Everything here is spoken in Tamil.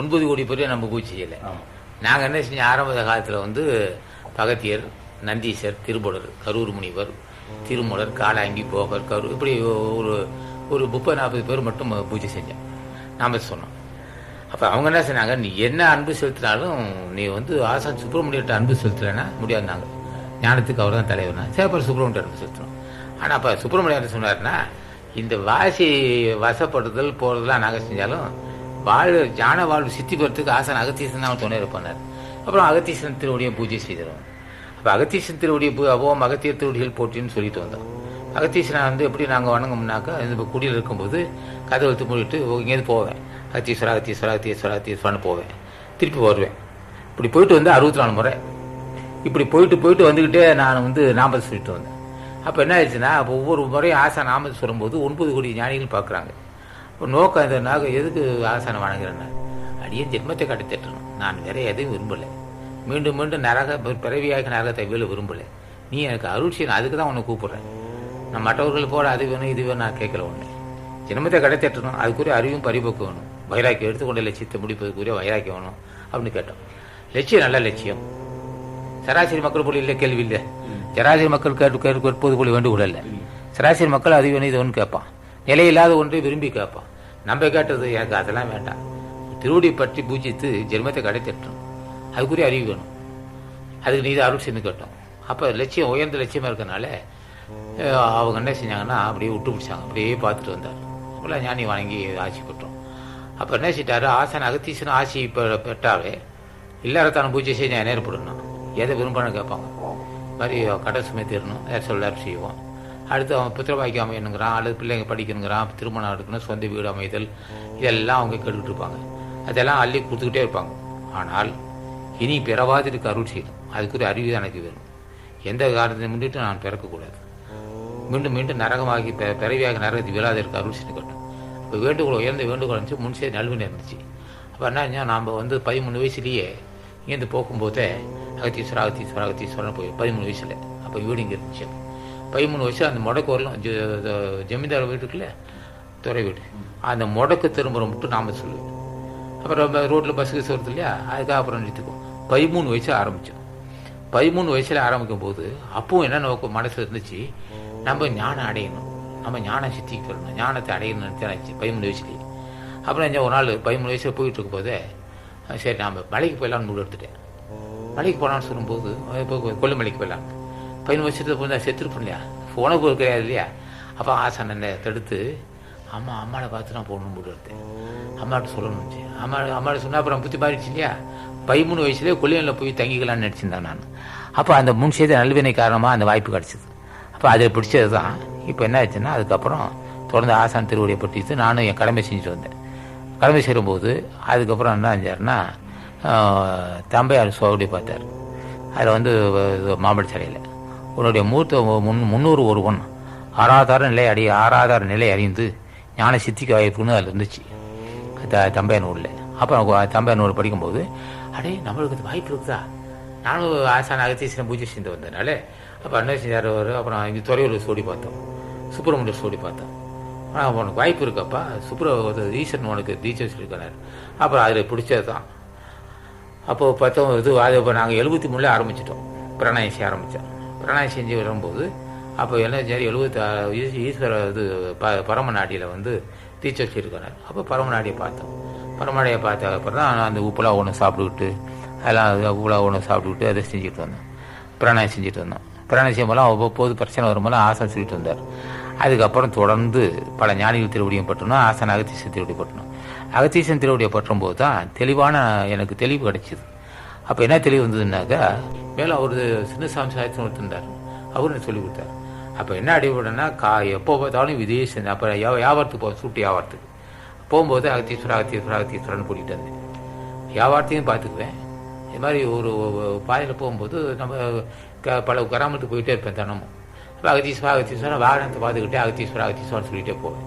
ஒன்பது கோடி பேரையும் நம்ம பூஜை செய்யலை. நாங்கள் என்ன செஞ்சோம் ஆரம்ப காலத்தில் வந்து பகத்தியர் நந்தீசர் திருபுடர் கரூர் முனிவர் திருமூலர் காலாங்கி போகர் கரூர் இப்படி ஒரு ஒரு முப்பது நாற்பது பேர் மட்டும் பூஜை செஞ்சோம். நாம சொன்னோம். அப்போ அவங்க என்ன சொன்னாங்க? நீ என்ன அன்பு செலுத்தினாலும் நீ வந்து ஆசான் சுப்பிரமணியர்கிட்ட அன்பு செலுத்தலைன்னா முடியாதுனாங்க ஞானத்துக்கு அவர் தான் தலைவர்னா சரி அப்புறம் சுப்பிரமணியர் அன்பு செலுத்தணும் ஆனால் அப்போ சுப்பிரமணியர் சொன்னார்னா இந்த வாசி வசப்படுதல் போகிறதெல்லாம் நாங்கள் செஞ்சாலும் வாழ் ஞான வாழ்வு சித்தி பெறத்துக்கு ஆசான் அகத்தீசன் தான் துணை இருப்பார் அப்புறம் அகத்தீசன் திருவடியை பூஜை செய்திருவோம் அப்போ அகத்தீசன் திருவடியை பூ ஓம் அகத்திய திருவடிகள் போட்டின்னு சொல்லிட்டு வந்தோம் அகத்தீசனை வந்து எப்படி நாங்கள் வணங்கம்னாக்கா இந்த குடியில் இருக்கும்போது கதவை எடுத்து மூடிட்டு இங்கேருந்து போவேன். அகத்தீஸ்வரா அகத்தீஸ்வரா அகத்தீஸ்வரா அகத்தீஸ்வரான்னு போவேன். திருப்பி வருவேன். இப்படி போயிட்டு வந்து அறுபத்தி நாலு முறை. இப்படி போயிட்டு போயிட்டு வந்துக்கிட்டே நான் வந்து நாமத்தை சொல்லிட்டு வந்தேன். அப்போ என்ன ஆயிடுச்சுன்னா அப்போ ஒவ்வொரு முறையும் ஆசா நாமத்தை சொல்லும்போது ஒன்பது கோடி ஞானிகள் பார்க்குறாங்க. நோக்கம் இந்த நாக எதுக்கு ஆசானை வணங்குறேன்னா அடியே ஜென்மத்தை காட்டி தட்டணும் நான் வேற எதையும் விரும்பலை மீண்டும் மீண்டும் நரக பிறவியாக நரகத்தை வீழ விரும்பலை நீ எனக்கு அருள் செய்யணும் அதுக்கு தான் உன்னை கூப்பிடுறேன் நான் மற்றவர்கள் போல அது வேணும் இது வேணும் நான் கேட்கல ஒன்று ஜென்மத்தை கடை தட்டணும் அதுக்குரிய அறிவும் பரிபோக்கு வேணும் வைராக்கியம் எடுத்துக்கொண்ட லட்சியத்தை முடிப்பதற்குரிய வைராக்கியம் வேணும் அப்படின்னு கேட்டோம் லட்சியம் நல்ல லட்சியம் சராசரி மக்கள் போல இல்லை கேள்வி இல்லை சராசரி மக்கள் கேட்டு கேட்டு கேட்பது போல வேண்டுகோள் இல்லை சராசரி மக்கள் அது வேணும் இது ஒன்று கேட்பான் நிலையில்லாத ஒன்றை விரும்பி கேட்பான். நம்ம கேட்டது எனக்கு அதெல்லாம் வேண்டாம். திருவடி பற்றி பூஜித்து ஜென்மத்தை கடை தட்டணும் அதுக்குரிய அறிவு வேணும். அதுக்கு நீ அருள் செஞ்சு கேட்டோம். அப்போ லட்சியம் உயர்ந்த லட்சியமாக இருக்கனால அவங்க என்ன செஞ்சாங்கன்னா அப்படியே விட்டு பிடிச்சாங்க. அப்படியே பார்த்துட்டு வந்தார். அப்படிலாம் ஞானி வணங்கி ஆட்சி பெற்றோம். அப்போ என்ன செஞ்சிட்டாரு ஆசன் அகத்தீசன் ஆட்சி பெ- பெற்றாவே இல்லாரத்தான பூஜை செஞ்சு நேரப்படணும். எதை விரும்பணும் கேட்பாங்க. மாதிரி கடை சுமை தீரணும் சொல்ல செய்வோம். அடுத்து அவன் புத்திரவாக்கி அமையணுங்கிறான் அல்லது பிள்ளைங்க படிக்கணுங்கிறான் திருமணம் எடுக்கணும் சொந்த வீடு அமைதல் இதெல்லாம் அவங்க கேட்டுக்கிட்டு இருப்பாங்க. அதெல்லாம் அள்ளி கொடுத்துக்கிட்டே இருப்பாங்க. ஆனால் இனி பிறவாதிருக்கு அருள் செய்யணும் அதுக்குரிய அறிவு தான் எனக்கு வேணும். எந்த காரணத்தை முன்னிட்டு நான் பிறக்கக்கூடாது. மீண்டும் மீண்டும் நரகமாகி பிறவியாக நரகத்தை விழாதிருக்கு அருள் செய்து கட்டும் இப்போ வேண்டுகோள் உயர்ந்த வேண்டுகோள் இருந்துச்சு முன்சே நல்வினை இருந்துச்சு அப்போ என்ன நாம் வந்து பதிமூணு வயசுலேயே இங்கேருந்து போகும்போதே அகத்தீஸ்வரா அகத்தீஸ்வரா அகத்தீஸ்வரன் போய் பதிமூணு வயசில் அப்போ வீடு இங்கே இருந்துச்சு. பதிமூணு வயசு அந்த முடக்கு வரலாம். ஜ- ஜ- ஜமீன்தார் துறை வீடு. அந்த முடக்கு திரும்புகிற மட்டும் நாம சொல்லுவோம் அப்புறம் ரோட்டில் பஸ்ஸுக்கு சொல்கிறது இல்லையா? அதுக்காக அப்புறம் நிறுத்திக்குவோம். பதிமூணு வயசு ஆரம்பித்தோம் பதிமூணு வயசில் ஆரம்பிக்கும் போது அப்பவும் என்ன நோக்கம்? மனசில் இருந்துச்சு நம்ம ஞானம் அடையணும். நம்ம ஞானம் சித்திக்கு வரணும். ஞானத்தை அடையணும்னு தெரிஞ்சு பதிமூணு வயசுலேயே அப்புறம் என்ன ஒரு நாள் பதிமூணு வயசில் போயிட்டு இருக்கும்போதே அஹ் சரி நாம் மலைக்கு போயிடலாம்னு முடிவு எடுத்துட்டேன். மலைக்கு போகலான்னு சொல்லும்போது இப்போ கொல்லிமலைக்கு போயிடலாம். பதினு வருஷத்துக்கு போய் நான் செத்துருப்பேன் இல்லையா ஒரு கிடையாது இல்லையா? அப்போ ஆசை என்னை தடுத்து அம்மா அம்மாவை பார்த்து நான் போகணும் போட்டு எடுத்தேன் அம்மாட்ட சொல்லணும்னு அம்மா அம்மாட்ட சொன்னால் அப்புறம் புத்தி மாறிடுச்சு இல்லையா? பதிமூணு வயசுலேயே கொல்லியனில் போய் தங்கிக்கலாம்னு நினச்சிருந்தேன் நான். அப்போ அந்த முன் செய்த நல்வினை காரணமாக அந்த வாய்ப்பு கிடச்சிது. அப்போ அதில் பிடிச்சது தான். இப்போ என்ன ஆச்சுன்னா அதுக்கப்புறம் தொடர்ந்து ஆசான் திருவடியை பற்றிட்டு நானும் என் கடமை செஞ்சுட்டு வந்தேன். கடமை செய்யும்போது அதுக்கப்புறம் என்ன செஞ்சாருன்னா தம்பையார் சோழடி பார்த்தார். அதில் வந்து மாம்பழ சாலையில் உன்னுடைய மூத்த முன் முன்னூறு ஒருவன் ஆறாதார நிலை அடி ஆறாதார நிலை அறிந்து ஞான சித்திக்கு வாய்ப்புன்னு அதில் இருந்துச்சு. த தம்பையார் அப்போ அப்புறம் நூல் படிக்கும்போது அடே நம்மளுக்கு வாய்ப்பு இருக்குதா? நானும் ஆசான அகத்தீசனை பூஜை செஞ்சு வந்ததுனால அப்போ அண்ணன் செஞ்சார் அப்புறம் இங்கே துறையூர் சோடி பார்த்தோம். சுப்பிரமணியர் சோடி பார்த்தோம். ஆனால் உனக்கு வாய்ப்பு இருக்கப்பா சுப்ர ஈஸ்வரன் உனக்கு டீச்சர் சொல்லியிருக்காரு அப்புறம் அதில் பிடிச்சது தான் அப்போது பார்த்தோம் இது அது இப்போ நாங்கள் எழுபத்தி மூணில் ஆரம்பிச்சிட்டோம். பிரணாயம் செய்ய ஆரம்பித்தோம் பிரணாய் செஞ்சு வரும்போது அப்போ என்ன சரி எழுபத்தி ஈஸ்வர இது ப பரம நாட்டியில் வந்து தீட்சை வச்சிருக்காரு. அப்போ பரமநாடியை பார்த்தோம். பரமநாடியை பார்த்த அப்புறம் தான் அந்த உப்புலா ஒன்று சாப்பிட்டுக்கிட்டு அதெல்லாம் உப்புலா ஒன்று சாப்பிட்டுக்கிட்டு அதை செஞ்சுட்டு வந்தோம். பிராணாயம் செஞ்சுட்டு வந்தோம். பிராணாயம் செய்யும்போது அவ்வப்போது பிரச்சனை வரும்போது ஆசனம் சொல்லிட்டு வந்தார். அதுக்கப்புறம் தொடர்ந்து பல ஞானிகள் திருவடியும் பட்டணும் ஆசன் அகத்தீசன் திருவடி பட்டணும் அகத்தீசன் திருவடியை பற்றும் போது தான் தெளிவான எனக்கு தெளிவு கிடைச்சிது. அப்போ என்ன தெளிவு வந்ததுன்னாக்கா மேலே அவர் சின்னசாமி சாயத்தின் ஒருத்தர் இருந்தார் அவரு எனக்கு சொல்லி கொடுத்தார். அப்போ என்ன அடிபடுன்னா கா எப்போ பார்த்தாலும் விதேசம் அப்போ வியாபாரத்துக்கு போ சூட்டு வியாபாரத்துக்கு போகும்போது அகத்தீஸ்வரர் அகத்தீஸ்வரர் அகத்தீஸ்வரர்னு கூட்டிகிட்டு வந்தேன் வியாபாரத்தையும் பார்த்துக்குவேன். இது மாதிரி ஒரு பாதையில் போகும்போது நம்ம க பல கிராமத்துக்கு போயிட்டே இருப்பேன் தினமும். அப்போ அகத்தீஸ்வரர் அகத்தீஸ்வரன் வாகனத்தை பார்த்துக்கிட்டே அகத்தீஸ்வரர் அகத்தீஸ்வரன் சொல்லிகிட்டே போவேன்.